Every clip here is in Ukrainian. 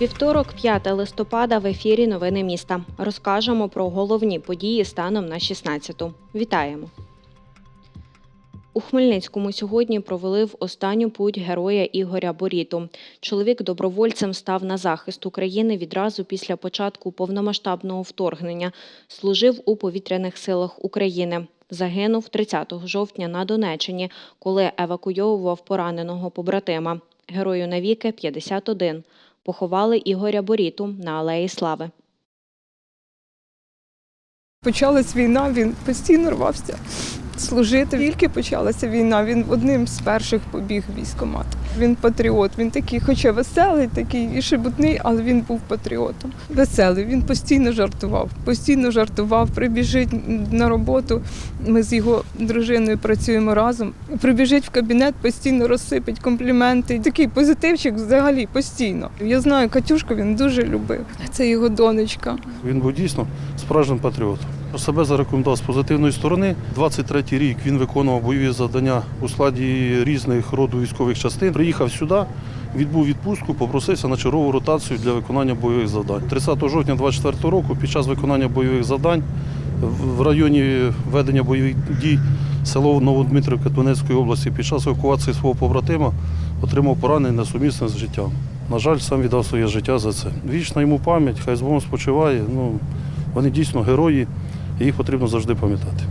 Вівторок, 5 листопада, в ефірі Новини міста. Розкажемо про головні події станом на 16-ту. Вітаємо! У Хмельницькому сьогодні провели в останню путь героя Ігоря Боріту. Чоловік добровольцем став на захист України відразу після початку повномасштабного вторгнення. Служив у повітряних силах України. Загинув 30 жовтня на Донеччині, коли евакуйовував пораненого побратима. Герою навіки 51. Поховали Ігоря Боріту на Алеї Слави. Почалась війна, він постійно рвався служити. Тільки почалася війна, він одним з перших побіг в військкомат. Він патріот, він такий, хоча веселий, такий і шебутний, але він був патріотом. Веселий, він постійно жартував, постійно жартував, прибіжить на роботу. Ми з його дружиною працюємо разом. Прибіжить в кабінет, постійно розсипить компліменти. Такий позитивчик взагалі постійно. Я знаю, Катюшку він дуже любив. Це його донечка. Він був дійсно справжнім патріотом. Себе зарекомендував з позитивної сторони. 23-й рік він виконував бойові завдання у складі різних роду військових частин. Приїхав сюди, відбув відпустку, попросився на чергову ротацію для виконання бойових завдань. 30 жовтня 24 року, під час виконання бойових завдань в районі ведення бойових дій село Новодмитрівка Донецької області під час евакуації свого побратима отримав поранення несумісне з життям. На жаль, сам віддав своє життя за це. Вічна йому пам'ять, хай з Богом спочиває. Ну, вони дійсно герої, їх потрібно завжди пам'ятати.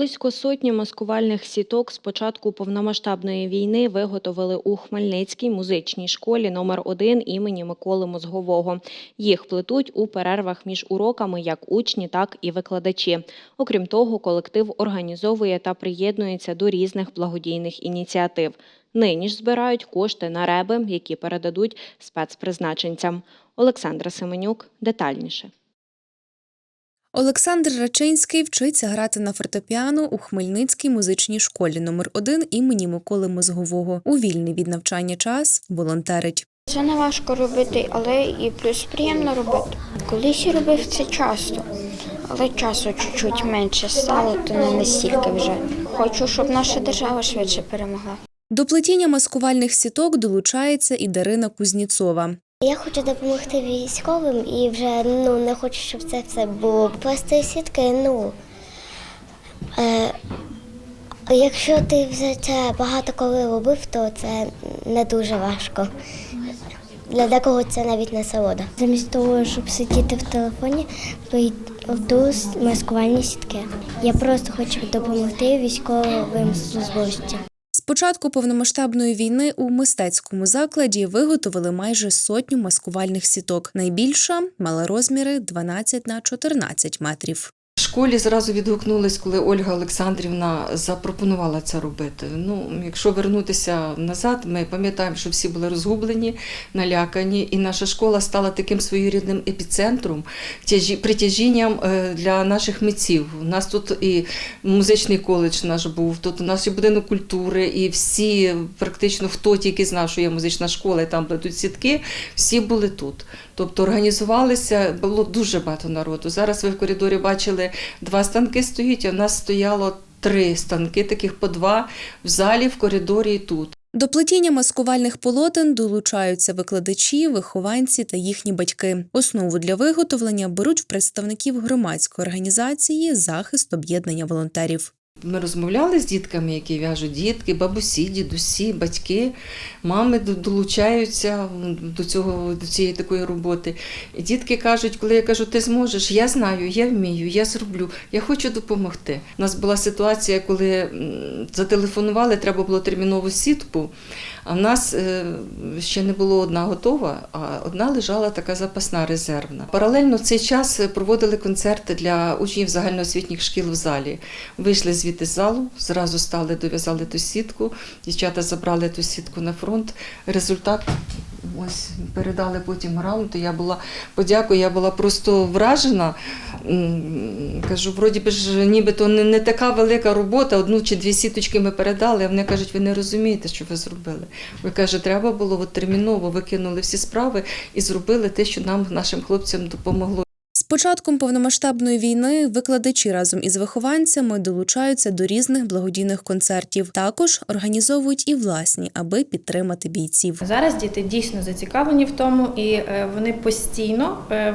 Близько сотні маскувальних сіток з початку повномасштабної війни виготовили у Хмельницькій музичній школі номер 1 імені Миколи Мозгового. Їх плетуть у перервах між уроками як учні, так і викладачі. Окрім того, колектив організовує та приєднується до різних благодійних ініціатив. Нині ж збирають кошти на реби, які передадуть спецпризначенцям. Олександра Семенюк детальніше. Олександр Рачинський вчиться грати на фортепіано у Хмельницькій музичній школі номер 1 імені Миколи Мозгового. У вільний від навчання час волонтерить. Це не важко робити, але і плюс приємно робити. Колись я робив це часто, але часу чуть-чуть менше стало, то не настільки вже. Хочу, щоб наша держава швидше перемогла. До плетіння маскувальних сіток долучається і Дарина Кузніцова. Я хочу допомогти військовим і вже ну не хочу, щоб це все було просто сітки. Ну е, якщо ти вже це багато коли робив, то це не дуже важко. Для декого це навіть насолода. Замість того, щоб сидіти в телефоні, йду маскувальні сітки. Я просто хочу допомогти військовим службовцям. З початку повномасштабної війни у мистецькому закладі виготовили майже сотню маскувальних сіток. Найбільша мала розміри 12 на 14 метрів. Школі зразу відгукнулись, коли Ольга Олександрівна запропонувала це робити. Ну, якщо вернутися назад, ми пам'ятаємо, що всі були розгублені, налякані, і наша школа стала таким своєрідним епіцентром, тяжі- притяжінням е, для наших митців. У нас тут і музичний коледж наш був, тут у нас і будинок культури, і всі, практично хто тільки знав, що є музична школа, і там плетуть сітки, всі були тут. Тобто організувалися, було дуже багато народу. Зараз ви в коридорі бачили, два станки стоїть, а в нас стояло три станки, таких по два в залі, в коридорі і тут. До плетіння маскувальних полотен долучаються викладачі, вихованці та їхні батьки. Основу для виготовлення беруть в представників громадської організації захист об'єднання волонтерів. Ми розмовляли з дітками, які в'яжуть дітки, бабусі, дідусі, батьки, мами долучаються до цього до цієї такої роботи. І дітки кажуть, коли я кажу, ти зможеш, я знаю, я вмію, я зроблю, я хочу допомогти. У нас була ситуація, коли зателефонували, треба було термінову сітку. А в нас е, ще не було одна готова, а одна лежала така запасна резервна. Паралельно в цей час проводили концерти для учнів загальноосвітніх шкіл в залі. Вийшли звідти з залу, зразу стали, дов'язали ту сітку. Дівчата забрали ту сітку на фронт. Результат ось передали потім і Я була подякую, я була просто вражена. Кажу, вроді би ж нібито не, не така велика робота, одну чи дві сіточки ми передали, а вони кажуть, ви не розумієте, що ви зробили. Ви каже, треба було от терміново викинули всі справи і зробили те, що нам, нашим хлопцям, допомогло. Початком повномасштабної війни викладачі разом із вихованцями долучаються до різних благодійних концертів. Також організовують і власні, аби підтримати бійців. Зараз діти дійсно зацікавлені в тому, і е, вони постійно е,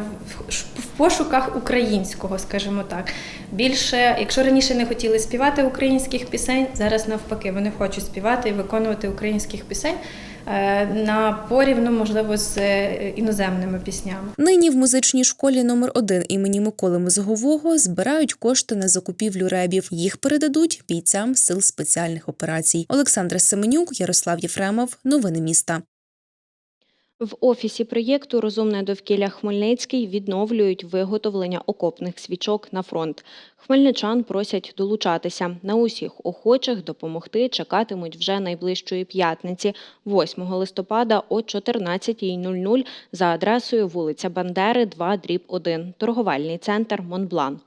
в- пошуках українського, скажімо так. Більше, якщо раніше не хотіли співати українських пісень, зараз навпаки, вони хочуть співати і виконувати українських пісень на порівну, можливо, з е, іноземними піснями. Нині в музичній школі номер 1 імені Миколи Мозгового збирають кошти на закупівлю ребів. Їх передадуть бійцям сил спеціальних операцій. Олександра Семенюк, Ярослав Єфремов. Новини міста. В офісі проєкту Розумне довкілля Хмельницький відновлюють виготовлення окопних свічок на фронт. Хмельничан просять долучатися. На усіх охочих допомогти чекатимуть вже найближчої п'ятниці, 8 листопада о 14.00 за адресою вулиця Бандери, 2, дріб 1, торговельний центр Монблан.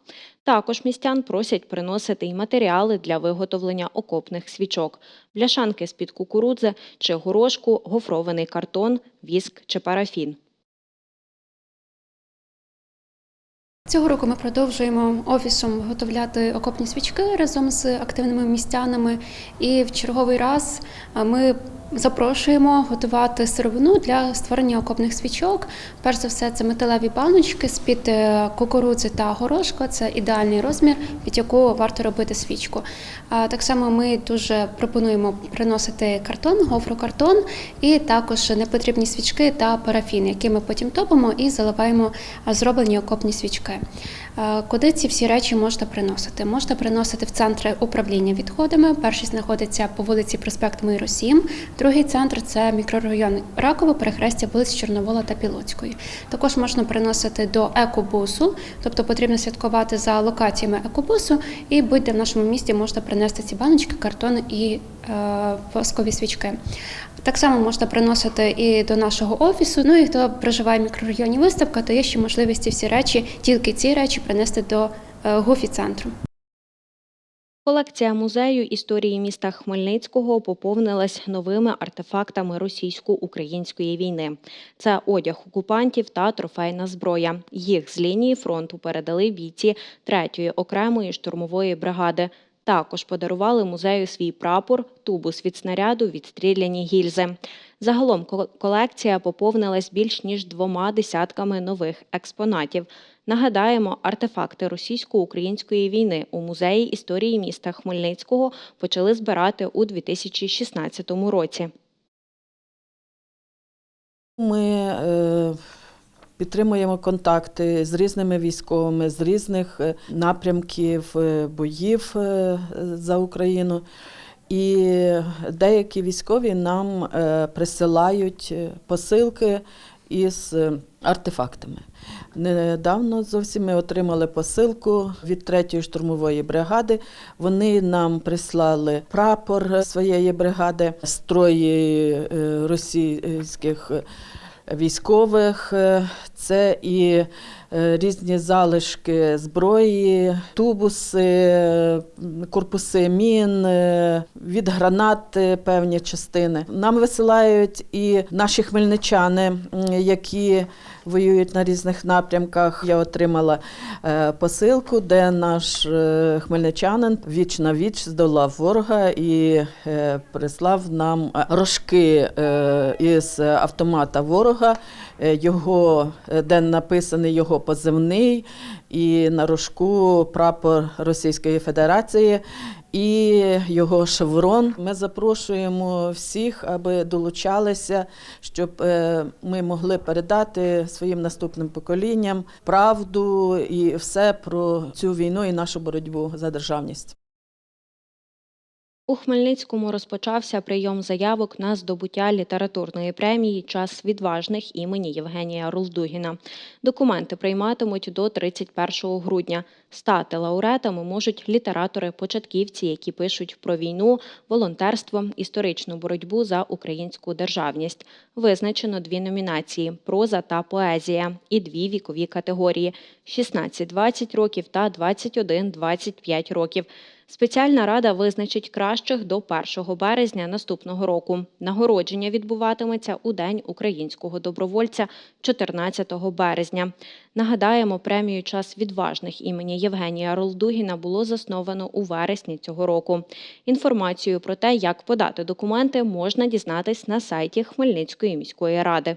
Також містян просять приносити й матеріали для виготовлення окопних свічок, бляшанки з-під кукурудзи чи горошку, гофрований картон, віск чи парафін. Цього року ми продовжуємо офісом виготовляти окопні свічки разом з активними містянами. І в черговий раз ми запрошуємо готувати сировину для створення окопних свічок. Перш за все, це металеві баночки з-під е, кукурудзи та горошка. Це ідеальний розмір, під яку варто робити свічку. Так само ми дуже пропонуємо приносити картон, гофрокартон, і також непотрібні свічки та парафін, які ми потім топимо і заливаємо зроблені окопні свічки. Е, Куди ці всі речі можна приносити? Можна приносити в центри управління відходами. Перший знаходиться по вулиці Проспект Миру 7, другий центр це мікрорайон Раково, перехрестя вулиць Чорновола та Пілоцької. Також можна приносити до екобусу, тобто потрібно слідкувати за локаціями екобусу, і будь-де в нашому місті можна принести ці баночки, картон і е, воскові свічки. Так само можна приносити і до нашого офісу. Ну і хто проживає в мікрорайоні виставка, то є ще можливість всі речі, тільки ці речі принести до е, гофі-центру. Колекція музею історії міста Хмельницького поповнилась новими артефактами російсько-української війни. Це одяг окупантів та трофейна зброя. Їх з лінії фронту передали бійці 3-ї окремої штурмової бригади. Також подарували музею свій прапор, тубус від снаряду, відстріляні гільзи. Загалом колекція поповнилась більш ніж двома десятками нових експонатів. Нагадаємо, артефакти російсько-української війни у музеї історії міста Хмельницького почали збирати у 2016 році. Ми е, підтримуємо контакти з різними військовими з різних е, напрямків е, боїв е, за Україну. І деякі військові нам присилають посилки із артефактами. Недавно зовсім ми отримали посилку від 3-ї штурмової бригади. Вони нам прислали прапор своєї бригади, строї російських військових. Е, Це і різні залишки зброї, тубуси, е, корпуси мін, е, від гранат е, певні частини. Нам висилають і наші хмельничани, які воюють на різних напрямках. Я отримала е, посилку, де наш е, хмельничанин віч на віч здолав ворога і е, прислав нам е, рожки е, із автомата ворога. Е, Його е, де написаний його позивний, і на рожку прапор Російської Федерації. І його шеврон. Ми запрошуємо всіх, аби долучалися, щоб е, ми могли передати своїм наступним поколінням правду і все про цю війну і нашу боротьбу за державність. У Хмельницькому розпочався прийом заявок на здобуття літературної премії Час відважних імені Євгенія Рулдугіна. Документи прийматимуть до 31 грудня. Стати лауреатами можуть літератори-початківці, які пишуть про війну, волонтерство, історичну боротьбу за українську державність. Визначено дві номінації проза та поезія і дві вікові категорії 16-20 років та 21-25 років. Спеціальна рада визначить кращих до 1 березня наступного року. Нагородження відбуватиметься у День українського добровольця 14 березня. Нагадаємо, премію Час відважних імені Євгенія Ролдугіна було засновано у вересні цього року. Інформацію про те, як подати документи, можна дізнатись на сайті Хмельницької міської ради.